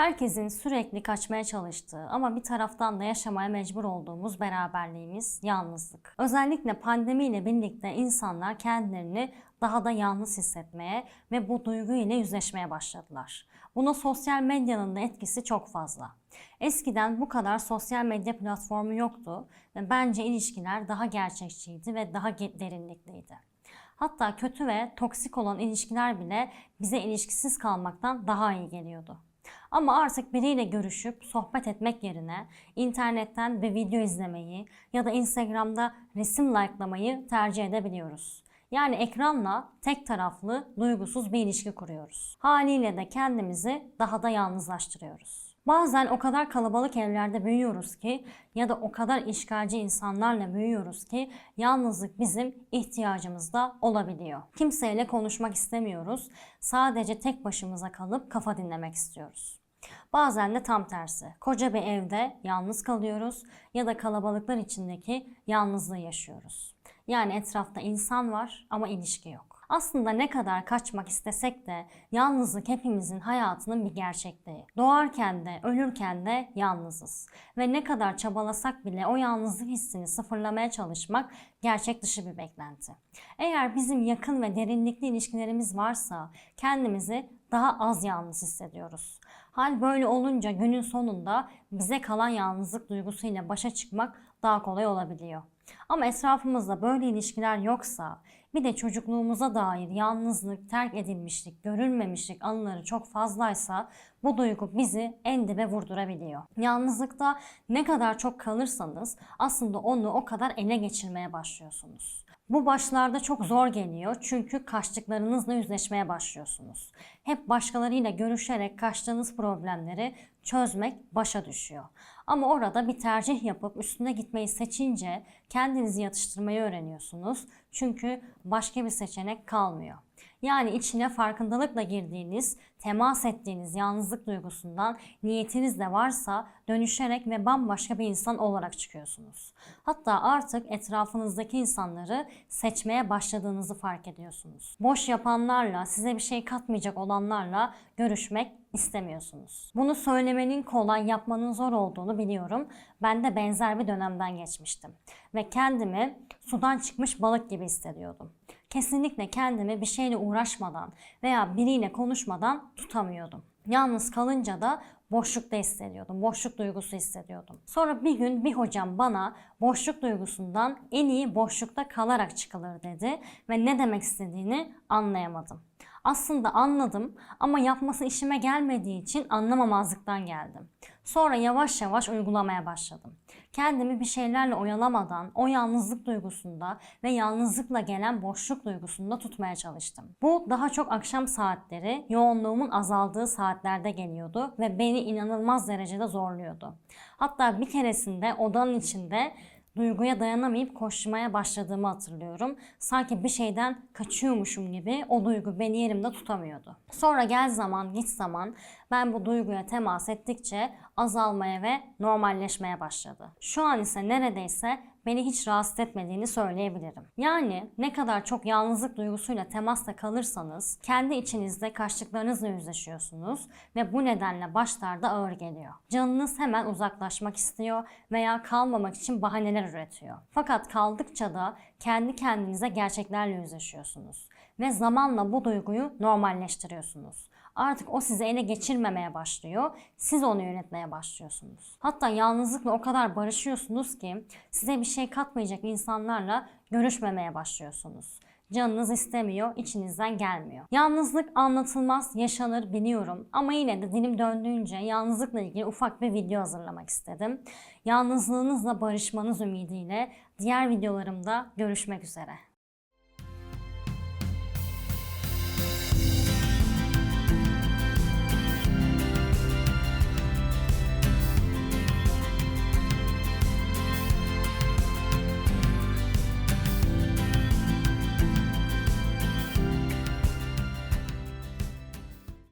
Herkesin sürekli kaçmaya çalıştığı ama bir taraftan da yaşamaya mecbur olduğumuz beraberliğimiz yalnızlık. Özellikle pandemiyle birlikte insanlar kendilerini daha da yalnız hissetmeye ve bu duygu ile yüzleşmeye başladılar. Buna sosyal medyanın da etkisi çok fazla. Eskiden bu kadar sosyal medya platformu yoktu ve bence ilişkiler daha gerçekçiydi ve daha derinlikliydi. Hatta kötü ve toksik olan ilişkiler bile bize ilişkisiz kalmaktan daha iyi geliyordu. Ama artık biriyle görüşüp sohbet etmek yerine internetten bir video izlemeyi ya da Instagram'da resim likelamayı tercih edebiliyoruz. Yani ekranla tek taraflı, duygusuz bir ilişki kuruyoruz. Haliyle de kendimizi daha da yalnızlaştırıyoruz. Bazen o kadar kalabalık evlerde büyüyoruz ki ya da o kadar işgalci insanlarla büyüyoruz ki yalnızlık bizim ihtiyacımız da olabiliyor. Kimseyle konuşmak istemiyoruz. Sadece tek başımıza kalıp kafa dinlemek istiyoruz. Bazen de tam tersi. Koca bir evde yalnız kalıyoruz ya da kalabalıklar içindeki yalnızlığı yaşıyoruz. Yani etrafta insan var ama ilişki yok. Aslında ne kadar kaçmak istesek de yalnızlık hepimizin hayatının bir gerçekliği. Doğarken de ölürken de yalnızız. Ve ne kadar çabalasak bile o yalnızlık hissini sıfırlamaya çalışmak gerçek dışı bir beklenti. Eğer bizim yakın ve derinlikli ilişkilerimiz varsa kendimizi daha az yalnız hissediyoruz. Hal böyle olunca günün sonunda bize kalan yalnızlık duygusuyla başa çıkmak daha kolay olabiliyor. Ama etrafımızda böyle ilişkiler yoksa, bir de çocukluğumuza dair yalnızlık, terk edilmişlik, görülmemişlik anıları çok fazlaysa bu duygu bizi en dibe vurdurabiliyor. Yalnızlıkta ne kadar çok kalırsanız aslında onu o kadar ele geçirmeye başlıyorsunuz. Bu başlarda çok zor geliyor çünkü kaçtıklarınızla yüzleşmeye başlıyorsunuz. Hep başkalarıyla görüşerek kaçtığınız problemleri çözmek başa düşüyor. Ama orada bir tercih yapıp üstüne gitmeyi seçince kendinizi yatıştırmayı öğreniyorsunuz. Çünkü başka bir seçenek kalmıyor. Yani içine farkındalıkla girdiğiniz, temas ettiğiniz yalnızlık duygusundan niyetiniz de varsa dönüşerek ve bambaşka bir insan olarak çıkıyorsunuz. Hatta artık etrafınızdaki insanları seçmeye başladığınızı fark ediyorsunuz. Boş yapanlarla, size bir şey katmayacak olanlarla görüşmek istemiyorsunuz. Bunu söylemenin kolay, yapmanın zor olduğunu biliyorum. Ben de benzer bir dönemden geçmiştim. Ve kendimi sudan çıkmış balık gibi hissediyordum. Kesinlikle kendimi bir şeyle uğraşmadan veya biriyle konuşmadan tutamıyordum. Yalnız kalınca da boşlukta hissediyordum. Boşluk duygusu hissediyordum. Sonra bir gün bir hocam bana boşluk duygusundan en iyi boşlukta kalarak çıkılır dedi ve ne demek istediğini anlayamadım. Aslında anladım ama yapması işime gelmediği için anlamamazlıktan geldim. Sonra yavaş yavaş uygulamaya başladım. Kendimi bir şeylerle oyalamadan o yalnızlık duygusunda ve yalnızlıkla gelen boşluk duygusunda tutmaya çalıştım. Bu daha çok akşam saatleri, yoğunluğumun azaldığı saatlerde geliyordu ve beni inanılmaz derecede zorluyordu. Hatta bir keresinde odanın içinde duyguya dayanamayıp koşmaya başladığımı hatırlıyorum. Sanki bir şeyden kaçıyormuşum gibi o duygu beni yerimde tutamıyordu. Sonra gel zaman git zaman ben bu duyguya temas ettikçe azalmaya ve normalleşmeye başladı. Şu an ise neredeyse beni hiç rahatsız etmediğini söyleyebilirim. Yani ne kadar çok yalnızlık duygusuyla temasta kalırsanız kendi içinizde kaçtıklarınızla yüzleşiyorsunuz ve bu nedenle başlarda ağır geliyor. Canınız hemen uzaklaşmak istiyor veya kalmamak için bahaneler üretiyor. Fakat kaldıkça da kendi kendinize gerçeklerle yüzleşiyorsunuz ve zamanla bu duyguyu normalleştiriyorsunuz. Artık o sizi ele geçirmemeye başlıyor. Siz onu yönetmeye başlıyorsunuz. Hatta yalnızlıkla o kadar barışıyorsunuz ki size bir şey katmayacak insanlarla görüşmemeye başlıyorsunuz. Canınız istemiyor, içinizden gelmiyor. Yalnızlık anlatılmaz, yaşanır biliyorum. Ama yine de dilim döndüğünce yalnızlıkla ilgili ufak bir video hazırlamak istedim. Yalnızlığınızla barışmanız ümidiyle diğer videolarımda görüşmek üzere.